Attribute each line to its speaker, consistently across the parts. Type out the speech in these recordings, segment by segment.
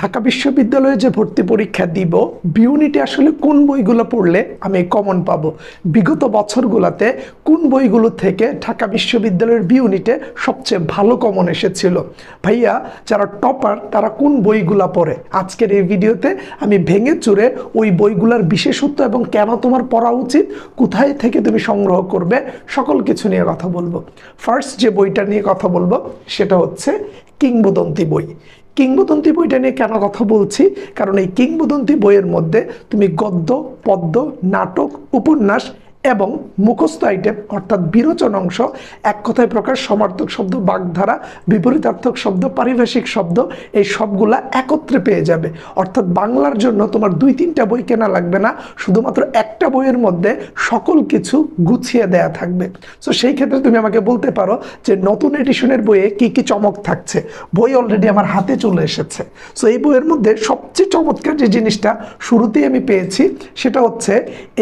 Speaker 1: ঢাকা বিশ্ববিদ্যালয়ে যে ভর্তি পরীক্ষা দিব বিউনিটে আসলে কোন বইগুলো পড়লে আমি কমন পাবো? বিগত বছরগুলোতে কোন বইগুলো থেকে ঢাকা বিশ্ববিদ্যালয়ের বিউনিটে সবচেয়ে ভালো কমন এসেছিল? ভাইয়া, যারা টপার তারা কোন বইগুলা পড়ে? আজকের এই ভিডিওতে আমি ভেঙে চুরে ওই বইগুলোর বিশেষত্ব এবং কেন তোমার পড়া উচিত, কোথায় থেকে তুমি সংগ্রহ করবে, সকল কিছু নিয়ে কথা বলব। ফার্স্ট যে বইটা নিয়ে কথা বলব, সেটা হচ্ছে কিংবদন্তি বই। কিংবদন্তি বইটা নিয়ে কেন কথা বলছি? কারণ এই কিংবদন্তি বইয়ের মধ্যে তুমি গদ্য, পদ্য, নাটক, উপন্যাস এবং মুখস্থ আইটেম অর্থাৎ বিরোচন অংশ, এক কথায় প্রকাশ, সমার্থক শব্দ, বাগধারা, বিপরীতার্থক শব্দ, পারিভাষিক শব্দ, এই সবগুলা একত্রে পেয়ে যাবে। অর্থাৎ বাংলার জন্য তোমার দুই, তিনটা বই কেনা লাগবে না, শুধুমাত্র একটা বইয়ের মধ্যে সকল কিছু গুছিয়ে দেয়া থাকবে। সো সেই ক্ষেত্রে তুমি আমাকে বলতে পারো যে নতুন এডিশনের বইয়ে কি কি চমক থাকছে। বই অলরেডি আমার হাতে চলে এসেছে। সো এই বইয়ের মধ্যে সবচেয়ে চমৎকার যে জিনিসটা শুরুতেই আমি পেয়েছি, সেটা হচ্ছে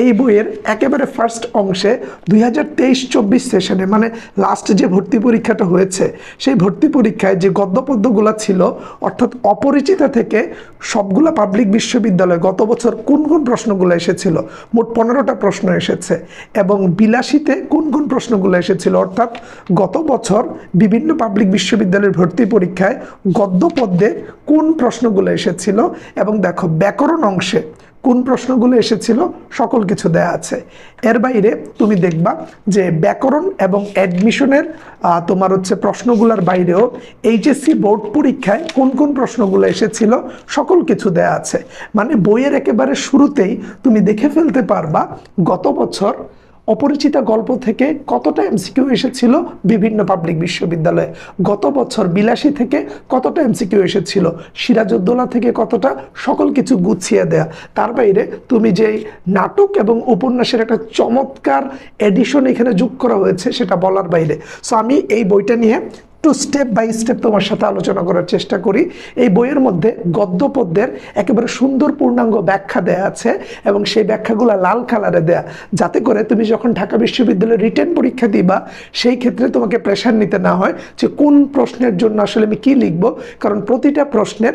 Speaker 1: এই বইয়ের একেবারে ফার্স্ট অংশে দুই হাজার তেইশ চব্বিশ সেশনে মানে লাস্ট যে ভর্তি পরীক্ষাটা হয়েছে, সেই ভর্তি পরীক্ষায় যে গদ্যপদ্যগুলো ছিল, অর্থাৎ অপরিচিতা থেকে সবগুলা পাবলিক বিশ্ববিদ্যালয়ে গত বছর কোন কোন প্রশ্নগুলো এসেছিল? মোট পনেরোটা প্রশ্ন এসেছে এবং বিলাসীতে কোন কোন প্রশ্নগুলো এসেছিল? অর্থাৎ গত বছর বিভিন্ন পাবলিক বিশ্ববিদ্যালয়ের ভর্তি পরীক্ষায় গদ্য পদ্যে কোন প্রশ্নগুলো এসেছিল? এবং দেখো, ব্যাকরণ অংশে কোন প্রশ্নগুলো এসেছিল সকল কিছু দেয়া আছে। এর বাইরে তুমি দেখবা যে ব্যাকরণ এবং অ্যাডমিশনের তোমার হচ্ছে প্রশ্নগুলোর বাইরেও এইচএসসি বোর্ড পরীক্ষায় কোন কোন প্রশ্নগুলো এসেছিল সকল কিছু দেয়া আছে। মানে বইয়ের একেবারে শুরুতেই তুমি দেখে ফেলতে পারবা গত বছর অপরিচিতা গল্প থেকে কতটা এমসিকিউ এসেছিল বিভিন্ন পাবলিক বিশ্ববিদ্যালয়ে? গত বছর বিলাসী থেকে কতটা এমসিকিউ এসেছিল? সিরাজউদ্দৌলা থেকে কতটা? সকল কিছু গুছিয়ে দেয়া। তার বাইরে তুমি যেই নাটক এবং উপন্যাসের একটা চমৎকার এডিশন এখানে যোগ করা হয়েছে সেটা বলার বাইরে। সো আমি এই বইটা নিয়ে একটু স্টেপ বাই স্টেপ তোমার সাথে আলোচনা করার চেষ্টা করি। এই বইয়ের মধ্যে গদ্যপদ্যের একেবারে সুন্দর পূর্ণাঙ্গ ব্যাখ্যা দেয়া আছে এবং সেই ব্যাখ্যাগুলো লাল কালারে দেয়া। যাতে করে তুমি যখন ঢাকা বিশ্ববিদ্যালয়ে রিটেন পরীক্ষা দিবা, সেই ক্ষেত্রে তোমাকে প্রেশার নিতে না হয় যে কোন প্রশ্নের জন্য আসলে আমি কি লিখব। কারণ প্রতিটা প্রশ্নের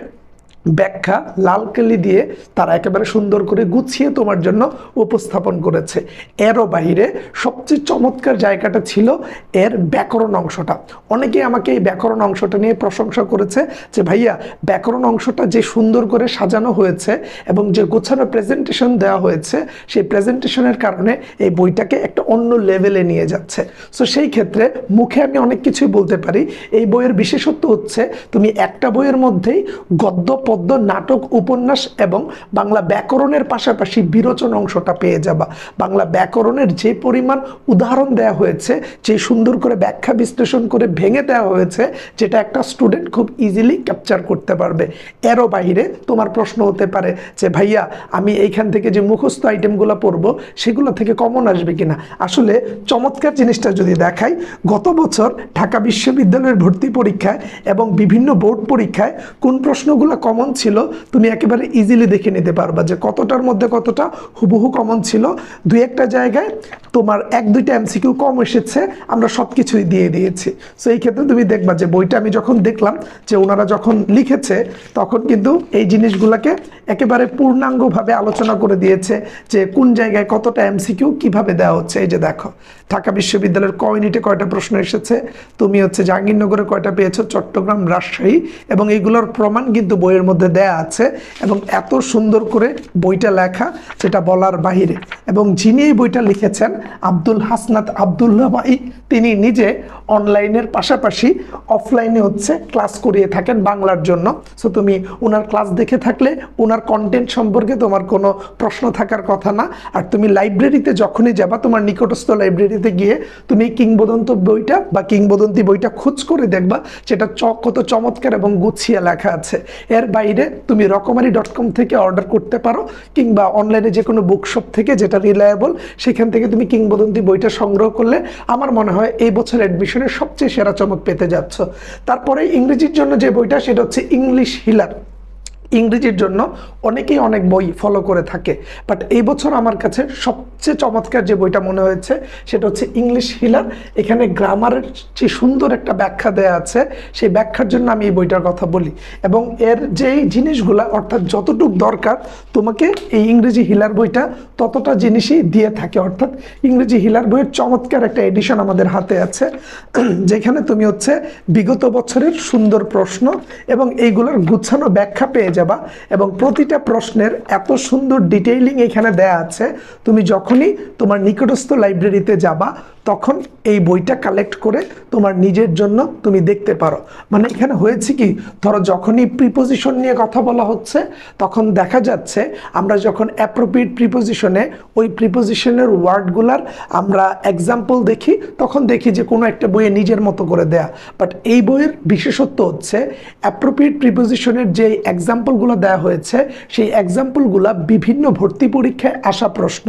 Speaker 1: ব্যাখ্যা লাল কালি দিয়ে তারা একেবারে সুন্দর করে গুছিয়ে তোমার জন্য উপস্থাপন করেছে। এরও বাইরে সবচেয়ে চমৎকার জায়গাটা ছিল এর ব্যাকরণ অংশটা। অনেকেই আমাকে এই ব্যাকরণ অংশটা নিয়ে প্রশংসা করেছে যে, ভাইয়া, ব্যাকরণ অংশটা যে সুন্দর করে সাজানো হয়েছে এবং যে গোছানো প্রেজেন্টেশন দেওয়া হয়েছে, সেই প্রেজেন্টেশনের কারণে এই বইটাকে একটা অন্য লেভেলে নিয়ে যাচ্ছে। সো সেই ক্ষেত্রে মুখে আমি অনেক কিছুই বলতে পারি। এই বইয়ের বিশেষত্ব হচ্ছে, তুমি একটা বইয়ের মধ্যেই গদ্য পদ্য নাটক, উপন্যাস এবং বাংলা ব্যাকরণের পাশাপাশি বিরোচন অংশটা পেয়ে যাবা। বাংলা ব্যাকরণের যে পরিমাণ উদাহরণ দেওয়া হয়েছে, যে সুন্দর করে ব্যাখ্যা বিশ্লেষণ করে ভেঙে দেওয়া হয়েছে, যেটা একটা স্টুডেন্ট খুব ইজিলি ক্যাপচার করতে পারবে। এরও বাইরে তোমার প্রশ্ন হতে পারে যে, ভাইয়া, আমি এইখান থেকে যে মুখস্থ আইটেমগুলো পড়ব, সেগুলো থেকে কমন আসবে কিনা? আসলে চমৎকার জিনিসটা যদি দেখাই, গত বছর ঢাকা বিশ্ববিদ্যালয়ের ভর্তি পরীক্ষায় এবং বিভিন্ন বোর্ড পরীক্ষায় কোন প্রশ্নগুলো কমন ছিল, তুমি একেবারে ইজিলি দেখে নিতে পারবা যে কতটার মধ্যে কতটা হুবহু কমন ছিল। দুই একটা জায়গায় তোমার এক, দুইটা এমসিকিউ কম এসেছে, আমরা সব কিছুই দিয়ে দিয়েছি। সো এই ক্ষেত্রে তুমি দেখবা যে বইটা আমি যখন দেখলাম যে ওনারা যখন লিখেছে, তখন কিন্তু এই জিনিসগুলোকে একেবারে পূর্ণাঙ্গভাবে আলোচনা করে দিয়েছে যে কোন জায়গায় কতটা এমসিকিউ কীভাবে দেওয়া হচ্ছে। এই যে দেখো, ঢাকা বিশ্ববিদ্যালয়ের ক কয়টা প্রশ্ন এসেছে, তুমি হচ্ছে জাহাঙ্গীরনগরে কয়টা পেয়েছ, চট্টগ্রাম, রাজশাহী, এবং এইগুলোর প্রমাণ কিন্তু বইয়ের মধ্যে দেয়া আছে এবং এত সুন্দর করে বইটা লেখা যেটা বলার বাহিরে। এবং যিনি এই বইটা লিখেছেন, আব্দুল হাসনাত আবদুল্লাহ ভাই, তিনি নিজে অনলাইনের পাশাপাশি অফলাইনে হচ্ছে ক্লাস করিয়ে থাকেন বাংলার জন্য। সো তুমি ওনার ক্লাস দেখে থাকলে ওনার কন্টেন্ট সম্পর্কে তোমার কোনো প্রশ্ন থাকার কথা না। আর তুমি লাইব্রেরিতে যখনই যাবা, তোমার নিকটস্থ লাইব্রেরিতে গিয়ে তুমি কিংবদন্ত বইটা বা কিংবদন্তি বইটা খোঁজ করে দেখবা সেটা কত চমৎকার এবং গুছিয়ে লেখা আছে। এর বাইরে তুমি রকমারি ডট কম থেকে অর্ডার করতে পারো, কিংবা অনলাইনে যে কোনো বুকশপ থেকে যেটা রিলায়েবল সেখান থেকে তুমি কিংবদন্তি বইটা সংগ্রহ করলে আমার মনে হয় এই বছর অ্যাডমিশনের সবচেয়ে সেরা চমক পেতে যাচ্ছ। তারপরে ইংরেজির জন্য যে বইটা, সেটা হচ্ছে ইংলিশ হিলার ইংরেজির জন্য অনেকেই অনেক বই ফলো করে থাকে। বাট এই বছর আমার কাছে সবচেয়ে চমৎকার যে বইটা মনে হয়েছে, সেটা হচ্ছে ইংলিশ হিলার এখানে গ্রামারের যে সুন্দর একটা ব্যাখ্যা দেয়া আছে, সেই ব্যাখ্যার জন্য আমি এই বইটার কথা বলি। এবং এর যেই জিনিসগুলা, অর্থাৎ যতটুক দরকার, তোমাকে এই ইংরেজি হিলার বইটা ততটা জিনিসই দিয়ে থাকে। অর্থাৎ ইংরেজি হিলার বইয়ের চমৎকার একটা এডিশন আমাদের হাতে আছে, যেখানে তুমি হচ্ছে বিগত বছরের সুন্দর প্রশ্ন এবং এইগুলোর গুছানো ব্যাখ্যা পেয়ে যাবা। এবং প্রতিটা প্রশ্নের এত সুন্দর ডিটেইলিং এখানে দেয়া আছে। তুমি যখনই তোমার নিকটস্থ লাইব্রেরিতে যাবা তখন এই বইটা কালেক্ট করে তোমার নিজের জন্য তুমি দেখতে পারো। মানে এখানে হয়েছে কি, ধরো যখনই প্রিপোজিশন নিয়ে কথা বলা হচ্ছে, তখন দেখা যাচ্ছে আমরা যখন অ্যাপ্রোপ্রিয়েট প্রিপোজিশনে ওই প্রিপোজিশনের ওয়ার্ডগুলার আমরা এক্সাম্পল দেখি, তখন দেখি যে কোনো একটা বইয়ে নিজের মতো করে দেয়া। বাট এই বইয়ের বিশেষত্ব হচ্ছে অ্যাপ্রোপ্রিয়েট প্রিপোজিশনের যে এক্সাম্পলগুলো দেওয়া হয়েছে, সেই এক্সাম্পলগুলো বিভিন্ন ভর্তি পরীক্ষায় আসা প্রশ্ন।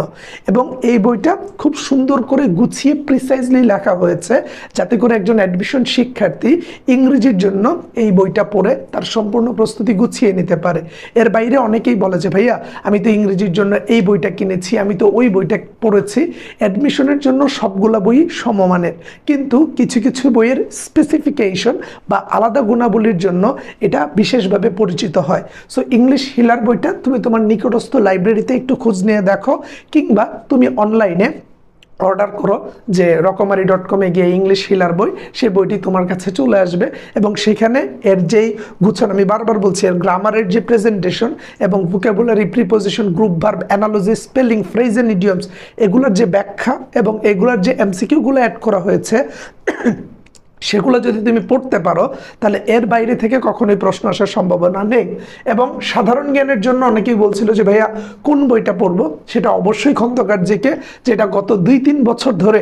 Speaker 1: এবং এই বইটা খুব সুন্দর করে গুছিয়ে প্রিসাইজলি লেখা হয়েছে যাতে করে একজন অ্যাডমিশন শিক্ষার্থী ইংরেজির জন্য এই বইটা পড়ে তার সম্পূর্ণ প্রস্তুতি গুছিয়ে নিতে পারে। এর বাইরে অনেকেই বলে যে, ভাইয়া, আমি তো ইংরেজির জন্য এই বইটা কিনেছি, আমি তো ওই বইটা পড়েছি। অ্যাডমিশনের জন্য সবগুলা বই সমমানের। কিন্তু কিছু কিছু বইয়ের স্পেসিফিকেশন বা আলাদা গুণাবলীর জন্য এটা বিশেষভাবে পরিচিত হয়। সো ইংলিশ হিলার বইটা তুমি তোমার নিকটস্থ লাইব্রেরিতে একটু খোঁজ নিয়ে দেখো কিংবা তুমি অনলাইনে অর্ডার করো যে রকমারি ডট কমে গিয়ে ইংলিশ হিলার বই, সেই বইটি তোমার কাছে চলে আসবে এবং সেখানে এর যেই গুছন আমি বারবার বলছি, এর গ্রামারের যে প্রেজেন্টেশন এবং vocabulary preposition group verb analogy spelling phrase and idioms এগুলোর যে ব্যাখ্যা এবং এগুলোর যে এমসিকিউগুলো অ্যাড করা হয়েছে সেগুলো যদি তুমি পড়তে পারো, তাহলে এর বাইরে থেকে কখনোই প্রশ্ন আসার সম্ভাবনা নেই। এবং সাধারণ জ্ঞানের জন্য অনেকেই বলছিল যে, ভাইয়া, কোন বইটা পড়ব? সেটা অবশ্যই খন্দকার জিকে যেটা গত দুই তিন বছর ধরে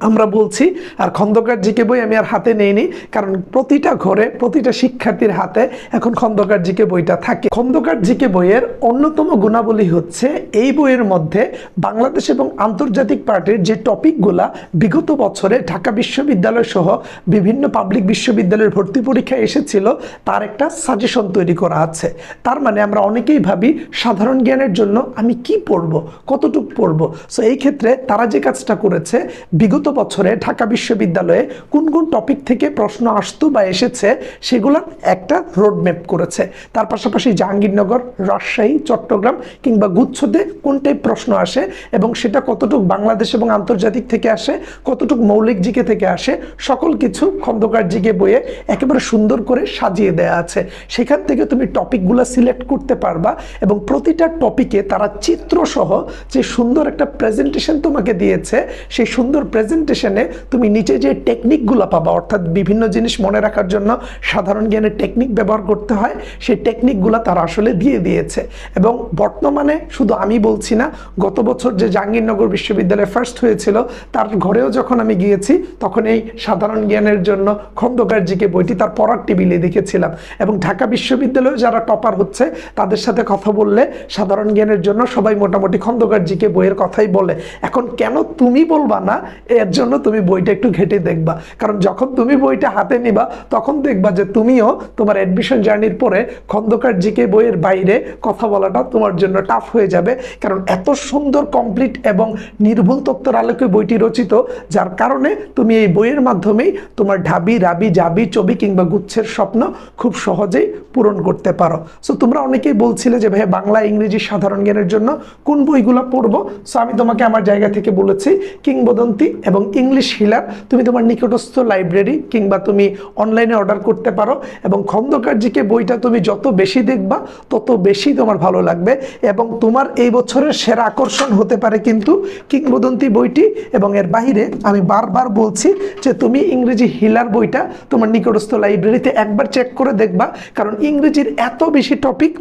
Speaker 1: আমরা বলছি, আর খন্দকার জিকে বই আমি আর হাতে নেইনি, কারণ প্রতিটা ঘরে, প্রতিটা শিক্ষার্থীর হাতে এখন খন্দকার জিকে বইটা থাকে। খন্দকার জিকে বইয়ের অন্যতম গুণাবলী হচ্ছে, এই বইয়ের মধ্যে বাংলাদেশ এবং আন্তর্জাতিক পার্টির যে টপিকগুলা বিগত বছরে ঢাকা বিশ্ববিদ্যালয় সহ বিভিন্ন পাবলিক বিশ্ববিদ্যালয়ের ভর্তি পরীক্ষায় এসেছিল, তার একটা সাজেশন তৈরি করা আছে। তার মানে আমরা অনেকেই ভাবি, সাধারণ জ্ঞানের জন্য আমি কি পড়ব, কতটুক পড়ব? সো এই ক্ষেত্রে তারা যে কাজটা করেছে, বিগত বছরে ঢাকা বিশ্ববিদ্যালয়ে কোন কোন টপিক থেকে প্রশ্ন আসতো বা এসেছে সেগুলোর একটা রোডম্যাপ করেছে। তার পাশাপাশি জাহাঙ্গীরনগর, রাজশাহী, চট্টগ্রাম কিংবা গুচ্ছতে কোন টাইপ প্রশ্ন আসে এবং সেটা কতটুক বাংলাদেশ এবং আন্তর্জাতিক থেকে আসে, কতটুক মৌলিক জিকে থেকে আসে, সকল কিছু খন্দকার জিকে বইয়ে একেবারে সুন্দর করে সাজিয়ে দেয়া আছে। সেখান থেকে তুমি টপিকগুলো সিলেক্ট করতে পারবা এবং প্রতিটা টপিকে তারা চিত্রসহ যে সুন্দর একটা প্রেজেন্টেশন তোমাকে দিয়েছে, সেই সুন্দর প্রেজেন্টেশনে তুমি নিচে যে টেকনিকগুলো পাবা, অর্থাৎ বিভিন্ন জিনিস মনে রাখার জন্য সাধারণ জ্ঞানের টেকনিক ব্যবহার করতে হয়, সেই টেকনিকগুলো তারা আসলে দিয়ে দিয়েছে। এবং বর্তমানে শুধু আমি বলছি না, গত বছর যে জাহাঙ্গীরনগর বিশ্ববিদ্যালয়ে ফার্স্ট হয়েছিল, তার ঘরেও যখন আমি গিয়েছি, তখন এই সাধারণ জ্ঞানের জন্য খন্দকার জিকে বইটি তার পড়ার টেবিলে দেখেছিলাম। এবং ঢাকা বিশ্ববিদ্যালয়ে যারা টপার হচ্ছে, তাদের সাথে কথা বললে সাধারণ জ্ঞানের জন্য সবাই মোটামুটি খন্দকার জিকে বইয়ের কথাই বলে। এখন কেন তুমি বলবা না? এর জন্য তুমি বইটা একটু ঘেটে দেখবা। কারণ যখন তুমি বইটা হাতে নিবা, তখন দেখবা যে তুমিও তোমার অ্যাডমিশন জার্নির পরে খন্দকার জিকে বইয়ের বাইরে কথা বলাটা তোমার জন্য টাফ হয়ে যাবে। কারণ এত সুন্দর কমপ্লিট এবং নির্ভুল তত্ত্বের আলোকে বইটি রচিত, যার কারণে তুমি এই বইয়ের মাধ্যমেই তোমার ঢাবি, রাবি, জাবি ছবি কিংবা গুচ্ছের স্বপ্ন খুব সহজেই পূরণ করতে পারো। সো তোমরা অনেকেই বলছিলে যে ভাই বাংলা, ইংরেজি সাধারণ জ্ঞানের জন্য কোন বইগুলো পড়ব? সো আমি তোমাকে আমার জায়গা থেকে বলেছি, কিংবদন্তি এবং ইংলিশ হিলার তুমি তোমার নিকটস্থ লাইব্রেরি কিংবা তুমি অনলাইনে অর্ডার করতে পারো এবং খন্দকারজিকে বইটা তুমি যত বেশি দেখবা, তত বেশি তোমার ভালো লাগবে এবং তোমার এই বছরের সেরা আকর্ষণ হতে পারে কিন্তু কিংবদন্তি বইটি এবং এর বাইরে আমি বারবার বলছি যে তুমি ইংরেজি হিলার বইটা তোমার নিকটস্থ লাইব্রেরিতে একবার চেক করে দেখবা, কারণ ইংরেজির এত বেশি টপিক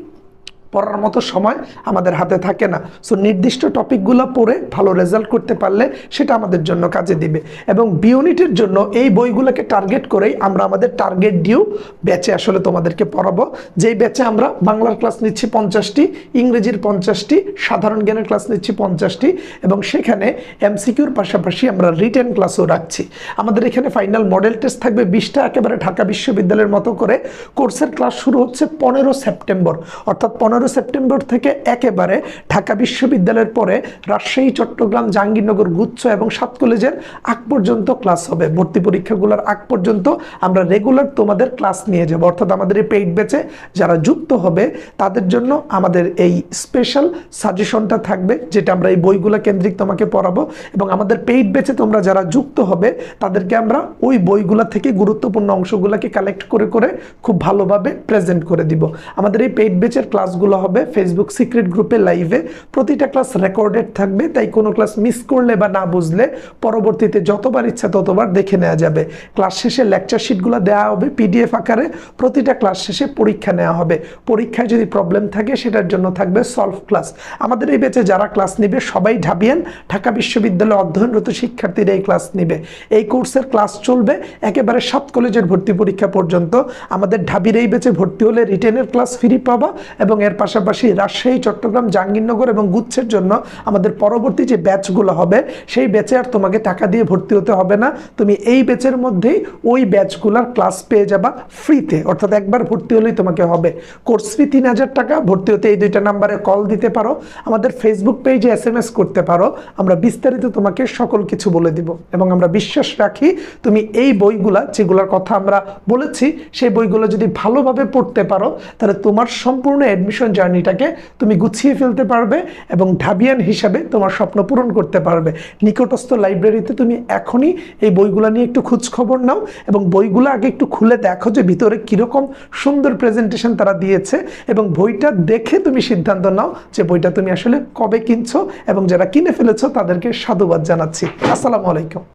Speaker 1: পড়ার মতো সময় আমাদের হাতে থাকে না। সো নির্দিষ্ট টপিকগুলো পড়ে ভালো রেজাল্ট করতে পারলে সেটা আমাদের জন্য কাজে দিবে। এবং বিউনিটের জন্য এই বইগুলোকে টার্গেট করেই আমরা আমাদের টার্গেট ডিউ ব্যাচে আসলে তোমাদেরকে পড়াবো। যেই ব্যাচে আমরা বাংলার ক্লাস নিচ্ছি পঞ্চাশটি, ইংরেজির পঞ্চাশটি, সাধারণ জ্ঞানের ক্লাস নিচ্ছি পঞ্চাশটি, এবং সেখানে এমসিকিউর পাশাপাশি আমরা রিটেন ক্লাসও রাখছি। আমাদের এখানে ফাইনাল মডেল টেস্ট থাকবে বিশটা একেবারে ঢাকা বিশ্ববিদ্যালয়ের মতো করে। কোর্সের ক্লাস শুরু হচ্ছে পনেরো সেপ্টেম্বর অর্থাৎ পনেরো সেপ্টেম্বর থেকে একেবারে ঢাকা বিশ্ববিদ্যালয়ের পরে রাজশাহী, চট্টগ্রাম, জাহাঙ্গীরনগর, গুচ্ছ এবং সাত কলেজের আগ পর্যন্ত ক্লাস হবে। ভর্তি পরীক্ষাগুলোর আগ পর্যন্ত আমরা রেগুলার তোমাদের ক্লাস নিয়ে যাব। অর্থাৎ আমাদের এই পেইড ব্যাচে যারা যুক্ত হবে, তাদের জন্য আমাদের এই স্পেশাল সাজেশনটা থাকবে, যেটা আমরা এই বইগুলো কেন্দ্রিক তোমাকে পড়াবো এবং আমাদের পেইড ব্যাচে তোমরা যারা যুক্ত হবে, তাদেরকে আমরা ওই বইগুলা থেকে গুরুত্বপূর্ণ অংশগুলোকে কালেক্ট করে করে খুব ভালোভাবে প্রেজেন্ট করে দিব। আমাদের এই পেইড ব্যাচের ক্লাসগুলো হবে। ফেসবুক সিক্রেট গ্রুপে লাইভে প্রতিটা ক্লাস রেকর্ডেড থাকবে। তাই কোনো ক্লাস মিস করলে বা না বুঝলে পরবর্তীতে যতবার ইচ্ছা ততবার দেখে নেওয়া যাবে। ক্লাস শেষে লেকচার শিটগুলো দেওয়া হবে পিডিএফ আকারে। প্রতিটা ক্লাস শেষে পরীক্ষা নেওয়া হবে। পরীক্ষায় যদি প্রবলেম থাকে সেটার জন্য থাকবে সলভ ক্লাস আমাদের এই ব্যাচে যারা ক্লাস নিবে সবাই ঢাবিয়ান। ঢাকা বিশ্ববিদ্যালয়ে অধ্যয়নরত শিক্ষার্থীরা এই ক্লাস নিবে। এই কোর্সের ক্লাস চলবে একেবারে সাত কলেজের ভর্তি পরীক্ষা পর্যন্ত। আমাদের ঢাবির এই ব্যাচে ভর্তি হলে রিটেনের ক্লাস ফ্রি পাবা এবং এর পাশাপাশি রাজশাহী, চট্টগ্রাম, জাহাঙ্গীরনগর এবং গুচ্ছের জন্য আমাদের পরবর্তী যে ব্যাচগুলো হবে, সেই ব্যাচে আর তোমাকে টাকা দিয়ে ভর্তি হতে হবে না। তুমি এই ব্যাচের মধ্যেই ওই ব্যাচগুলোর ক্লাস পেয়ে যাবা ফ্রিতে। অর্থাৎ একবার ভর্তি হলেই তোমাকে হবে। কোর্স ফি তিন হাজার টাকা, ভর্তি হতে এই দুইটা নাম্বারে কল দিতে পারো। আমাদের ফেসবুক পেজে এস এম এস করতে পারো। আমরা বিস্তারিত তোমাকে সকল কিছু বলে দিব। এবং আমরা বিশ্বাস রাখি, তুমি এই বইগুলা, যেগুলোর কথা আমরা বলেছি, সেই বইগুলো যদি ভালোভাবে পড়তে পারো, তাহলে তোমার সম্পূর্ণ অ্যাডমিশন জার্নিটাকে তুমি গুছিয়ে ফেলতে পারবে এবং ঢাবিয়ান হিসাবে তোমার স্বপ্ন পূরণ করতে পারবে। নিকটস্থ লাইব্রেরিতে তুমি এখনই এই বইগুলো নিয়ে একটু খোঁজ খবর নাও এবং বইগুলো আগে একটু খুলে দেখো যে ভিতরে কীরকম সুন্দর প্রেজেন্টেশন তারা দিয়েছে এবং বইটা দেখে তুমি সিদ্ধান্ত নাও যে বইটা তুমি আসলে কবে কিনছো এবং যারা কিনে ফেলেছো তাদেরকে সাধুবাদ জানাচ্ছি। আসসালামু আলাইকুম।